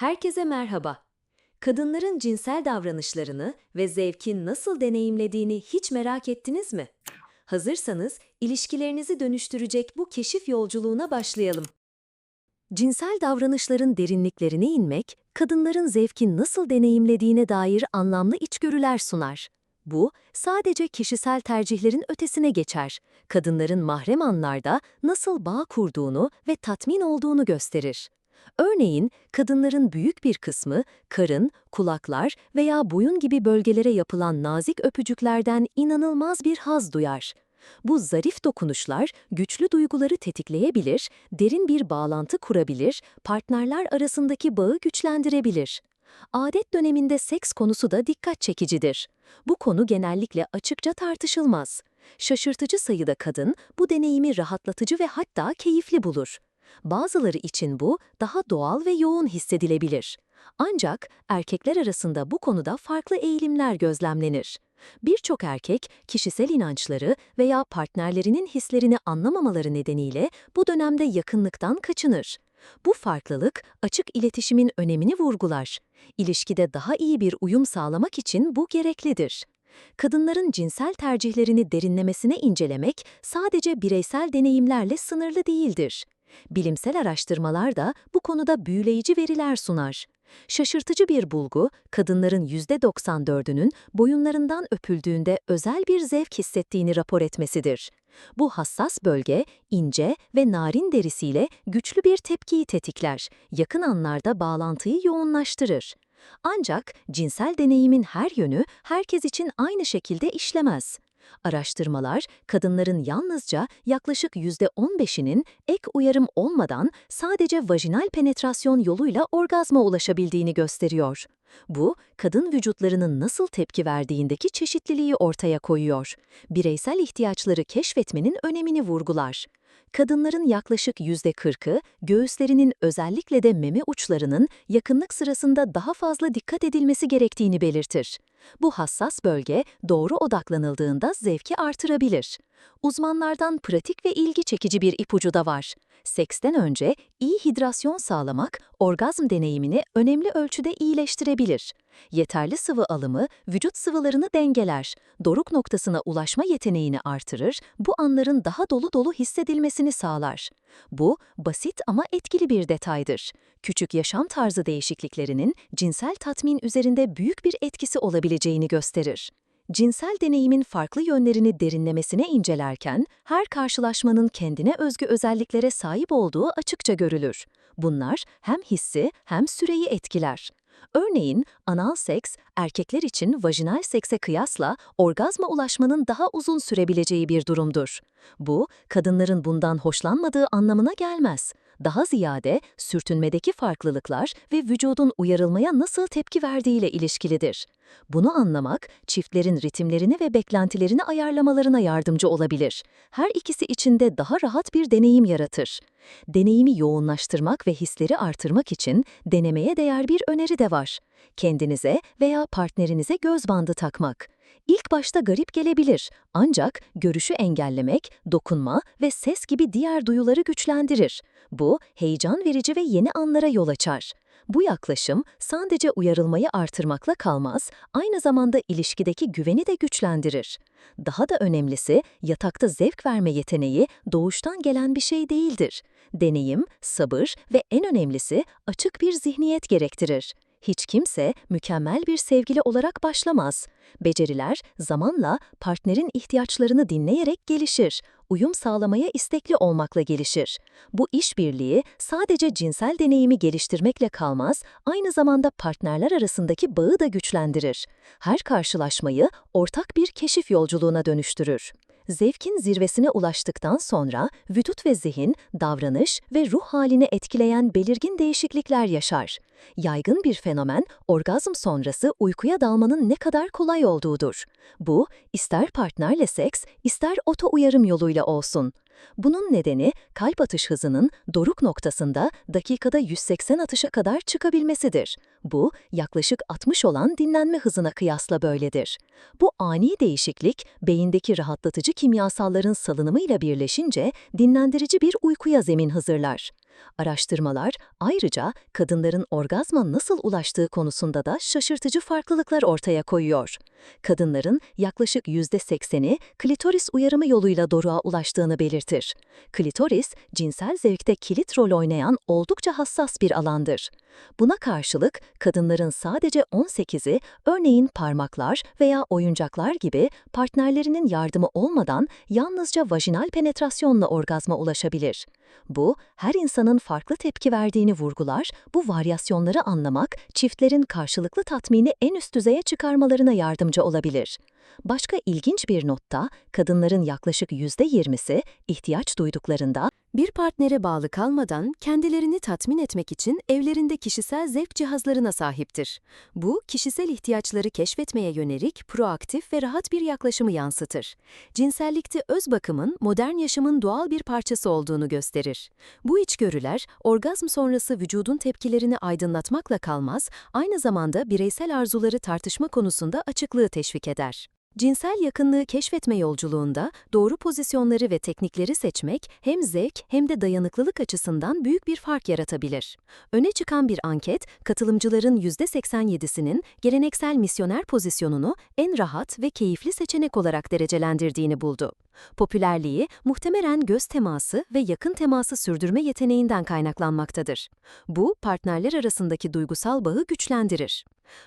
Herkese merhaba. Kadınların cinsel davranışlarını ve zevkin nasıl deneyimlediğini hiç merak ettiniz mi? Hazırsanız ilişkilerinizi dönüştürecek bu keşif yolculuğuna başlayalım. Cinsel davranışların derinliklerine inmek, kadınların zevkin nasıl deneyimlediğine dair anlamlı içgörüler sunar. Bu, sadece kişisel tercihlerin ötesine geçer. Kadınların mahrem anlarda nasıl bağ kurduğunu ve tatmin olduğunu gösterir. Örneğin, kadınların büyük bir kısmı karın, kulaklar veya boyun gibi bölgelere yapılan nazik öpücüklerden inanılmaz bir haz duyar. Bu zarif dokunuşlar güçlü duyguları tetikleyebilir, derin bir bağlantı kurabilir, partnerler arasındaki bağı güçlendirebilir. Adet döneminde seks konusu da dikkat çekicidir. Bu konu genellikle açıkça tartışılmaz. Şaşırtıcı sayıda kadın bu deneyimi rahatlatıcı ve hatta keyifli bulur. Bazıları için bu daha doğal ve yoğun hissedilebilir. Ancak erkekler arasında bu konuda farklı eğilimler gözlemlenir. Birçok erkek kişisel inançları veya partnerlerinin hislerini anlamamaları nedeniyle bu dönemde yakınlıktan kaçınır. Bu farklılık açık iletişimin önemini vurgular. İlişkide daha iyi bir uyum sağlamak için bu gereklidir. Kadınların cinsel tercihlerini derinlemesine incelemek sadece bireysel deneyimlerle sınırlı değildir. Bilimsel araştırmalar da bu konuda büyüleyici veriler sunar. Şaşırtıcı bir bulgu, kadınların %94'ünün boyunlarından öpüldüğünde özel bir zevk hissettiğini rapor etmesidir. Bu hassas bölge, ince ve narin derisiyle güçlü bir tepkiyi tetikler, yakın anlarda bağlantıyı yoğunlaştırır. Ancak cinsel deneyimin her yönü herkes için aynı şekilde işlemez. Araştırmalar, kadınların yalnızca yaklaşık %15'inin ek uyarım olmadan sadece vajinal penetrasyon yoluyla orgazma ulaşabildiğini gösteriyor. Bu, kadın vücutlarının nasıl tepki verdiğindeki çeşitliliği ortaya koyuyor. Bireysel ihtiyaçları keşfetmenin önemini vurgular. Kadınların yaklaşık %40'ı, göğüslerinin özellikle de meme uçlarının yakınlık sırasında daha fazla dikkat edilmesi gerektiğini belirtir. Bu hassas bölge doğru odaklanıldığında zevki artırabilir. Uzmanlardan pratik ve ilgi çekici bir ipucu da var. Seksten önce iyi hidrasyon sağlamak orgazm deneyimini önemli ölçüde iyileştirebilir. Yeterli sıvı alımı vücut sıvılarını dengeler, doruk noktasına ulaşma yeteneğini artırır, bu anların daha dolu dolu hissedilmesini sağlar. Bu, basit ama etkili bir detaydır. Küçük yaşam tarzı değişikliklerinin cinsel tatmin üzerinde büyük bir etkisi olabileceğini gösterir. Cinsel deneyimin farklı yönlerini derinlemesine incelerken, her karşılaşmanın kendine özgü özelliklere sahip olduğu açıkça görülür. Bunlar hem hissi hem süreyi etkiler. Örneğin, anal seks, erkekler için vajinal sekse kıyasla orgazma ulaşmanın daha uzun sürebileceği bir durumdur. Bu, kadınların bundan hoşlanmadığı anlamına gelmez. Daha ziyade sürtünmedeki farklılıklar ve vücudun uyarılmaya nasıl tepki verdiğiyle ilişkilidir. Bunu anlamak, çiftlerin ritimlerini ve beklentilerini ayarlamalarına yardımcı olabilir. Her ikisi için de daha rahat bir deneyim yaratır. Deneyimi yoğunlaştırmak ve hisleri artırmak için denemeye değer bir öneri de var. Kendinize veya partnerinize göz bandı takmak. İlk başta garip gelebilir ancak görüşü engellemek, dokunma ve ses gibi diğer duyuları güçlendirir. Bu, heyecan verici ve yeni anlara yol açar. Bu yaklaşım sadece uyarılmayı artırmakla kalmaz, aynı zamanda ilişkideki güveni de güçlendirir. Daha da önemlisi, yatakta zevk verme yeteneği doğuştan gelen bir şey değildir. Deneyim, sabır ve en önemlisi açık bir zihniyet gerektirir. Hiç kimse mükemmel bir sevgili olarak başlamaz. Beceriler zamanla partnerin ihtiyaçlarını dinleyerek gelişir, uyum sağlamaya istekli olmakla gelişir. Bu işbirliği sadece cinsel deneyimi geliştirmekle kalmaz, aynı zamanda partnerler arasındaki bağı da güçlendirir. Her karşılaşmayı ortak bir keşif yolculuğuna dönüştürür. Zevkin zirvesine ulaştıktan sonra vücut ve zihin, davranış ve ruh halini etkileyen belirgin değişiklikler yaşar. Yaygın bir fenomen, orgazm sonrası uykuya dalmanın ne kadar kolay olduğudur. Bu, ister partnerle seks, ister oto uyarım yoluyla olsun. Bunun nedeni kalp atış hızının doruk noktasında dakikada 180 atışa kadar çıkabilmesidir. Bu, yaklaşık 60 olan dinlenme hızına kıyasla böyledir. Bu ani değişiklik, beyindeki rahatlatıcı kimyasalların salınımıyla birleşince dinlendirici bir uykuya zemin hazırlar. Araştırmalar ayrıca kadınların orgazma nasıl ulaştığı konusunda da şaşırtıcı farklılıklar ortaya koyuyor. Kadınların yaklaşık %80'i klitoris uyarımı yoluyla doruğa ulaştığını belirtir. Klitoris, cinsel zevkte kilit rol oynayan oldukça hassas bir alandır. Buna karşılık kadınların sadece 18'i örneğin parmaklar veya oyuncaklar gibi partnerlerinin yardımı olmadan yalnızca vajinal penetrasyonla orgazma ulaşabilir. Bu, her insanın farklı tepki verdiğini vurgular, bu varyasyonları anlamak, çiftlerin karşılıklı tatmini en üst düzeye çıkarmalarına yardımcı olabilir. Başka ilginç bir notta, kadınların yaklaşık %20'si ihtiyaç duyduklarında Bir partnere bağlı kalmadan kendilerini tatmin etmek için evlerinde kişisel zevk cihazlarına sahiptir. Bu, kişisel ihtiyaçları keşfetmeye yönelik proaktif ve rahat bir yaklaşımı yansıtır. Cinsellikte öz bakımın modern yaşamın doğal bir parçası olduğunu gösterir. Bu içgörüler, orgazm sonrası vücudun tepkilerini aydınlatmakla kalmaz, aynı zamanda bireysel arzuları tartışma konusunda açıklığı teşvik eder. Cinsel yakınlığı keşfetme yolculuğunda doğru pozisyonları ve teknikleri seçmek hem zevk hem de dayanıklılık açısından büyük bir fark yaratabilir. Öne çıkan bir anket, katılımcıların %87'sinin geleneksel misyoner pozisyonunu en rahat ve keyifli seçenek olarak derecelendirdiğini buldu. Popülerliği muhtemelen göz teması ve yakın teması sürdürme yeteneğinden kaynaklanmaktadır. Bu, partnerler arasındaki duygusal bağı güçlendirir.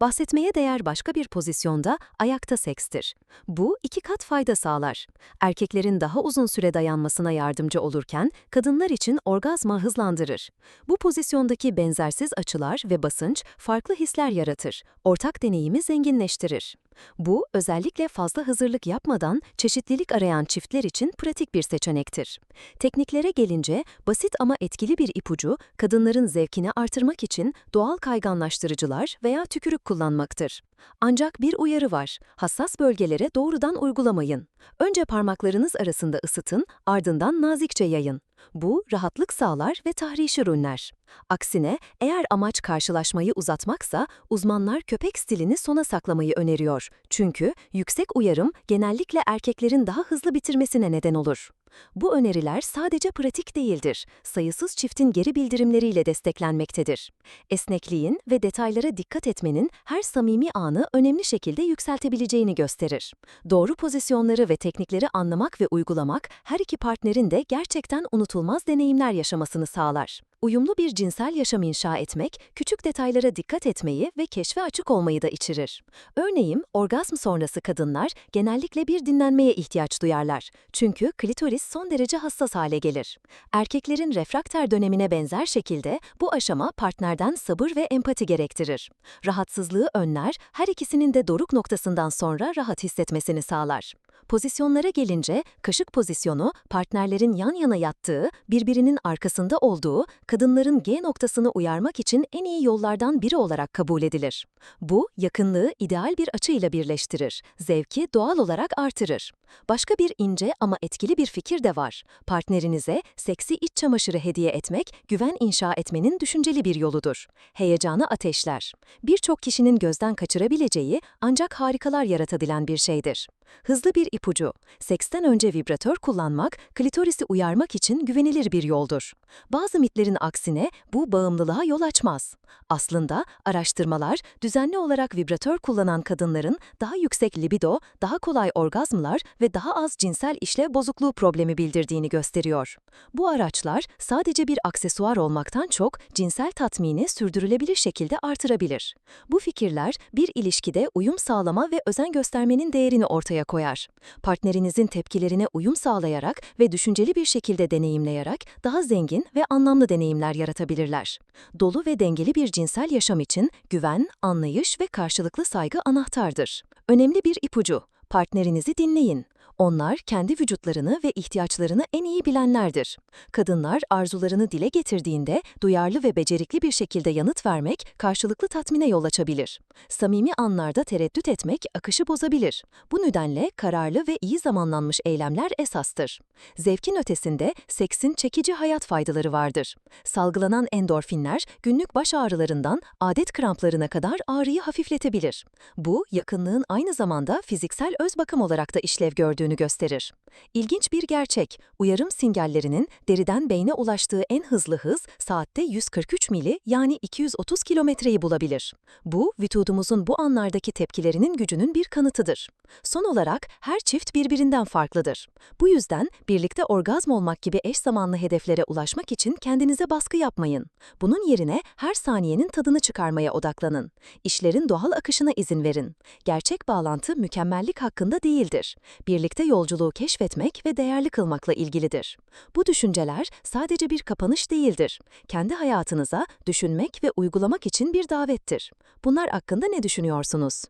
Bahsetmeye değer başka bir pozisyonda ayakta sekstir. Bu iki kat fayda sağlar. Erkeklerin daha uzun süre dayanmasına yardımcı olurken kadınlar için orgazma hızlandırır. Bu pozisyondaki benzersiz açılar ve basınç farklı hisler yaratır. Ortak deneyimi zenginleştirir. Bu, özellikle fazla hazırlık yapmadan çeşitlilik arayan çiftler için pratik bir seçenektir. Tekniklere gelince, basit ama etkili bir ipucu, kadınların zevkini artırmak için doğal kayganlaştırıcılar veya tükürük kullanmaktır. Ancak bir uyarı var, hassas bölgelere doğrudan uygulamayın. Önce parmaklarınız arasında ısıtın, ardından nazikçe yayın. Bu, rahatlık sağlar ve tahrişi önler. Aksine, eğer amaç karşılaşmayı uzatmaksa, uzmanlar köpek stilini sona saklamayı öneriyor. Çünkü yüksek uyarım genellikle erkeklerin daha hızlı bitirmesine neden olur. Bu öneriler sadece pratik değildir, sayısız çiftin geri bildirimleriyle desteklenmektedir. Esnekliğin ve detaylara dikkat etmenin her samimi anı önemli şekilde yükseltebileceğini gösterir. Doğru pozisyonları ve teknikleri anlamak ve uygulamak her iki partnerin de gerçekten unutulmaz deneyimler yaşamasını sağlar. Uyumlu bir cinsel yaşam inşa etmek, küçük detaylara dikkat etmeyi ve keşfe açık olmayı da içerir. Örneğin, orgazm sonrası kadınlar genellikle bir dinlenmeye ihtiyaç duyarlar. Çünkü klitoris son derece hassas hale gelir. Erkeklerin refrakter dönemine benzer şekilde bu aşama partnerden sabır ve empati gerektirir. Rahatsızlığı önler, her ikisinin de doruk noktasından sonra rahat hissetmesini sağlar. Pozisyonlara gelince, kaşık pozisyonu, partnerlerin yan yana yattığı, birbirinin arkasında olduğu, kadınların G noktasını uyarmak için en iyi yollardan biri olarak kabul edilir. Bu, yakınlığı ideal bir açıyla birleştirir, zevki doğal olarak artırır. Başka bir ince ama etkili bir fikir de var. Partnerinize seksi iç çamaşırı hediye etmek, güven inşa etmenin düşünceli bir yoludur. Heyecanı ateşler. Birçok kişinin gözden kaçırabileceği ancak harikalar yaratabilen bir şeydir. Hızlı bir ipucu. Seksten önce vibratör kullanmak, klitorisi uyarmak için güvenilir bir yoldur. Bazı mitlerin aksine bu bağımlılığa yol açmaz. Aslında araştırmalar düzenli olarak vibratör kullanan kadınların daha yüksek libido, daha kolay orgazmlar ve daha az cinsel işlev bozukluğu problemi bildirdiğini gösteriyor. Bu araçlar sadece bir aksesuar olmaktan çok cinsel tatmini sürdürülebilir şekilde artırabilir. Bu fikirler bir ilişkide uyum sağlama ve özen göstermenin değerini ortaya koyar. Partnerinizin tepkilerine uyum sağlayarak ve düşünceli bir şekilde deneyimleyerek daha zengin ve anlamlı deneyimler yaratabilirler. Dolu ve dengeli bir cinsel yaşam için güven, anlayış ve karşılıklı saygı anahtardır. Önemli bir ipucu. Partnerinizi dinleyin. Onlar kendi vücutlarını ve ihtiyaçlarını en iyi bilenlerdir. Kadınlar arzularını dile getirdiğinde duyarlı ve becerikli bir şekilde yanıt vermek karşılıklı tatmine yol açabilir. Samimi anlarda tereddüt etmek akışı bozabilir. Bu nedenle kararlı ve iyi zamanlanmış eylemler esastır. Zevkin ötesinde seksin çekici hayat faydaları vardır. Salgılanan endorfinler günlük baş ağrılarından adet kramplarına kadar ağrıyı hafifletebilir. Bu, yakınlığın aynı zamanda fiziksel öz bakım olarak da işlev gördüğünü gösterir. İlginç bir gerçek, uyarım sinyallerinin deriden beyne ulaştığı en hızlı hız saatte 143 mili yani 230 kilometreyi bulabilir. Bu, vücudumuzun bu anlardaki tepkilerinin gücünün bir kanıtıdır. Son olarak her çift birbirinden farklıdır. Bu yüzden birlikte orgazm olmak gibi eş zamanlı hedeflere ulaşmak için kendinize baskı yapmayın. Bunun yerine her saniyenin tadını çıkarmaya odaklanın. İşlerin doğal akışına izin verin. Gerçek bağlantı mükemmellik hakkında değildir. Birlikte yolculuğu keşfetmek ve değerli kılmakla ilgilidir. Bu düşünceler sadece bir kapanış değildir. Kendi hayatınıza düşünmek ve uygulamak için bir davettir. Bunlar hakkında ne düşünüyorsunuz?